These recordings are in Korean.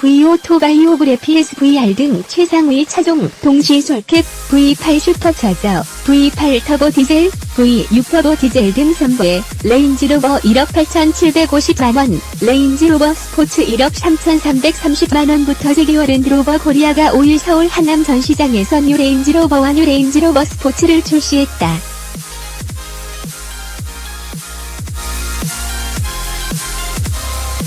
V 오토바이오그래피에스 VR 등 최상위 차종 동시 솔캡 V8 슈퍼차저, V8 터보 디젤, V6 터보 디젤 등 선보에 레인지로버 1억 8,750만원, 레인지로버 스포츠 1억 3,330만원부터 세계와 랜드로버 코리아가 5일 서울 하남 전시장에서 뉴 레인지로버와 뉴 레인지로버 스포츠를 출시했다.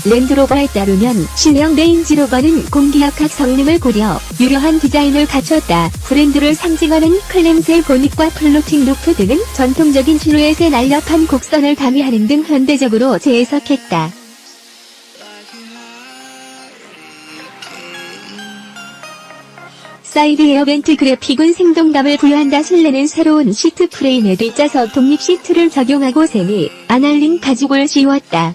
랜드로버에 따르면 신형 레인지로버는 공기역학 성능을 고려 유려한 디자인을 갖췄다. 브랜드를 상징하는 클램셀 보닛과 플로팅 루프 등은 전통적인 실루엣의 날렵한 곡선을 가미하는 등 현대적으로 재해석했다. 사이드 에어벤트 그래픽은 생동감을 부여한다. 실내는 새로운 시트 프레임에 뒷좌석 독립 시트를 적용하고 세미 아날링 가죽을 씌웠다.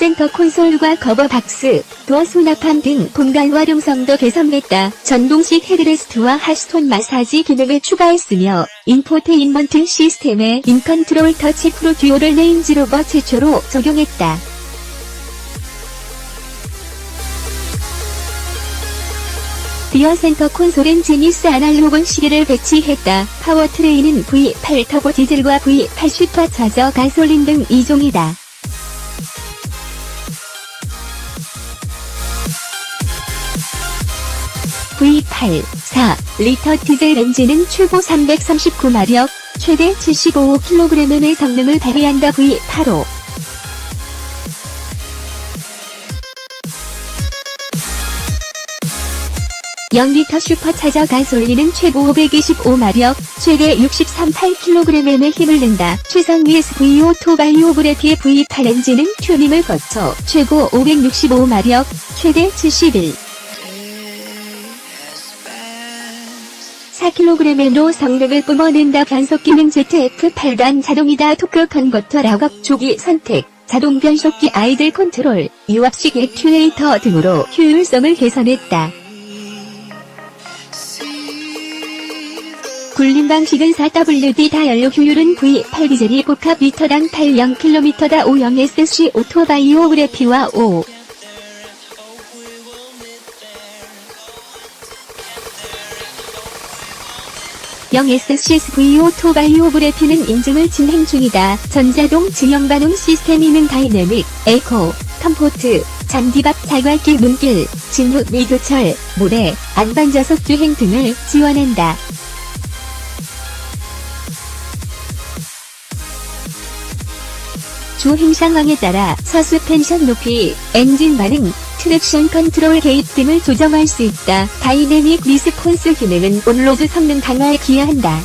센터 콘솔과 커버 박스, 도어 수납함 등 공간 활용성도 개선했다. 전동식 헤드레스트와 핫스톤 마사지 기능을 추가했으며 인포테인먼트 시스템에 인컨트롤 터치 프로 듀오를 레인지 로버 최초로 적용했다. 리어 센터 콘솔엔 제니스 아날로그 시계를 배치했다. 파워트레인은 V8 터보 디젤과 V8 슈퍼 차저 가솔린 등 2종이다. V8, 4, 리터 디젤 엔진은 최고 339마력, 최대 75kg의 성능을 발휘한다. V85. (0리터) 슈퍼차저 가솔린은 최고 525마력, 최대 63.8kg의 힘을 낸다. 최상 USV 오토바이오그래피의 V8 엔진은 튜닝을 거쳐 최고 565마력, 최대 71. 4kg으로 성능을 뿜어낸다. 변속 기능 ZF8단 자동이다. 토크 컨버터 락업 조기 선택, 자동 변속기 아이들 컨트롤, 유압식 액튜에이터 등으로 효율성을 개선했다. 굴림 방식은 4WD 다 연료 효율은 V8 디젤이 복합 리터당 80km다 50SC 오토바이오 그래피와 5. 영 SCSV 오토바이오그래피는 인증을 진행 중이다. 전자동 지형 반응 시스템이는 다이내믹, 에코, 컴포트, 잔디밭 자갈길 문길, 진흙 미교철, 모래, 안반자석 주행 등을 지원한다. 주행 상황에 따라 서스펜션 높이, 엔진 반응, 트랙션 컨트롤 개입 등을 조정할 수 있다. 다이내믹 리스폰스 기능은 온로드 성능 강화에 기여한다.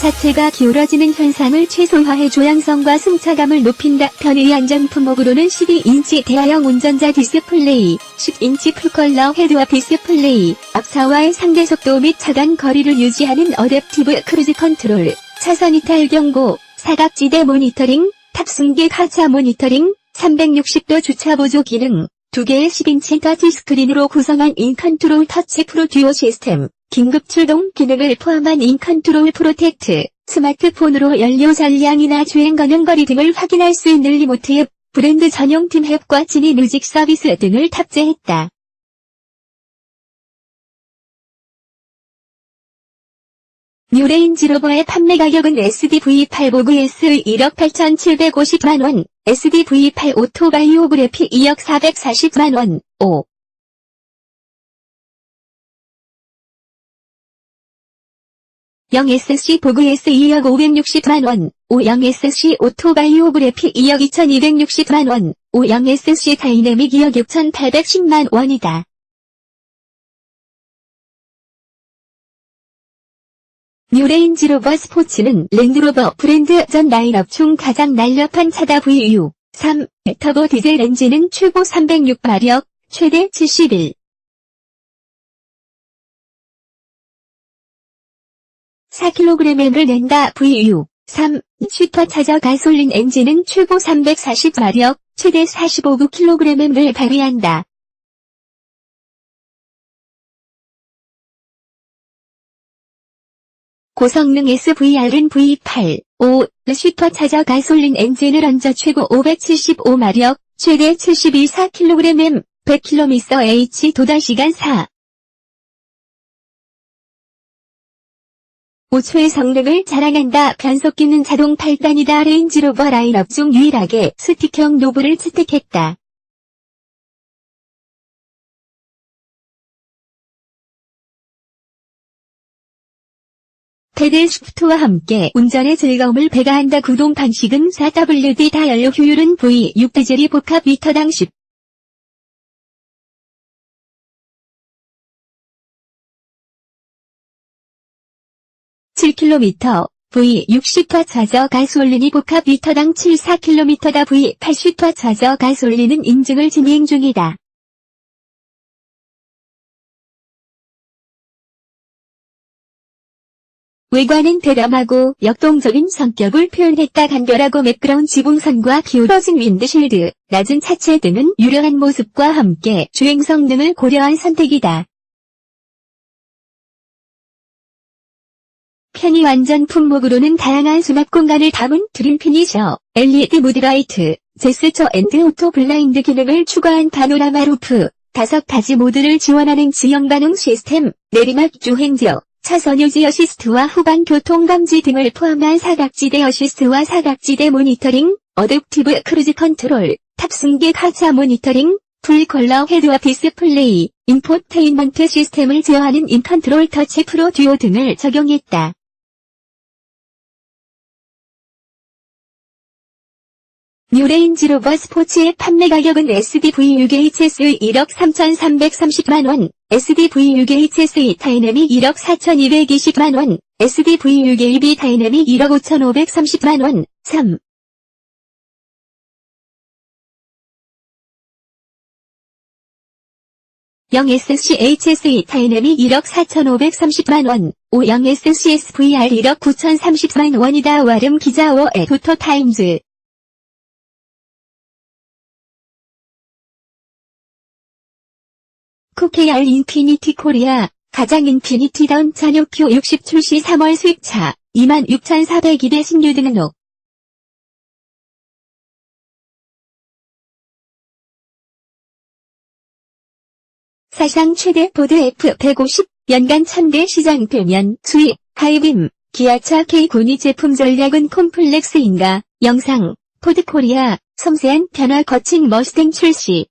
차체가 기울어지는 현상을 최소화해 조향성과 승차감을 높인다. 편의 안전 품목으로는 12인치 대화형 운전자 디스플레이, 10인치 풀컬러 헤드와 디스플레이, 앞사와의 상대 속도 및 차간 거리를 유지하는 어댑티브 크루즈 컨트롤, 차선 이탈 경고, 사각지대 모니터링, 탑승기 하차 모니터링, 360도 주차 보조 기능, 두 개의 10인치 터치 스크린으로 구성한 인컨트롤 터치 프로 듀오 시스템, 긴급 출동 기능을 포함한 인컨트롤 프로텍트, 스마트폰으로 연료 잔량이나 주행 가능 거리 등을 확인할 수 있는 리모트 앱, 브랜드 전용 팀 앱과 진이 뮤직 서비스 등을 탑재했다. 뉴레인지 로버의 판매 가격은 SDV8 보그S 1억 8,750만원, SDV8 오토바이오그래피 2억 440만원, 5. 영 SC 보그S 2억 560만원, 5영 SC 오토바이오그래피 2억 2260만원, 5영 SC 다이내믹 2억 6810만원이다. 뉴레인지로버 스포츠는 랜드로버 브랜드 전 라인업 중 가장 날렵한 차다 VU 3 터보 디젤 엔진은 최고 306마력, 최대 71. 4kg을 낸다 VU 3 슈퍼 차저 가솔린 엔진은 최고 340마력, 최대 45kg을 발휘한다. 고성능 SVR은 V8, 5, 슈퍼 차저 가솔린 엔진을 얹어 최고 575마력, 최대 71.4kgm, 100km H 도달시간 4. 5초의 성능을 자랑한다. 변속기는 자동 8단이다. 레인지로버 라인업 중 유일하게 스틱형 노브를 채택했다. 페델 시프트와 함께 운전의 즐거움을 배가한다. 구동 방식은 4WD 다 연료 효율은 V6 디젤이 복합 리터당 10. (7km) V6 슈퍼차저 가솔린이 복합 리터당 74km다 V8 슈퍼차저 가솔린은 인증을 진행 중이다. 외관은 대담하고 역동적인 성격을 표현했다 간결하고 매끄러운 지붕선과 기울어진 윈드실드, 낮은 차체 등은 유려한 모습과 함께 주행 성능을 고려한 선택이다. 편의 완전 품목으로는 다양한 수납 공간을 담은 드림 피니셔, LED 무드라이트, 제스처 앤드 오토 블라인드 기능을 추가한 파노라마 루프, 다섯 가지 모드를 지원하는 지형 반응 시스템, 내리막 주행저, 차선 유지 어시스트와 후방 교통 감지 등을 포함한 사각지대 어시스트와 사각지대 모니터링, 어댑티브 크루즈 컨트롤, 탑승객 하차 모니터링, 풀 컬러 헤드와 디스플레이, 인포테인먼트 시스템을 제어하는 인컨트롤 터치 프로 듀오 등을 적용했다. 뉴레인지 로버 스포츠의 판매 가격은 SDV6HS의 1억 3,330만원, SDV6HS의 다이내믹 1억 4,220만원, SDV6AB 다이내믹 1억 5,530만원, 3. 영 SCHSE 다이내믹 1억 4,530만원, 5영 SCSVR 1억 9,030만원이다. 와름 기자 5의 도토타임즈. 쿠케알 인피니티 코리아, 가장 인피니티다운 잔욕표 60 출시 3월 수입차, 26,402대 신규 등록. 사상 최대 포드 F150, 연간 1000대 시장 표면 수입, 하이빔, 기아차 K9이 제품 전략은 콤플렉스인가, 영상, 포드 코리아, 섬세한 변화 거친 머스탱 출시.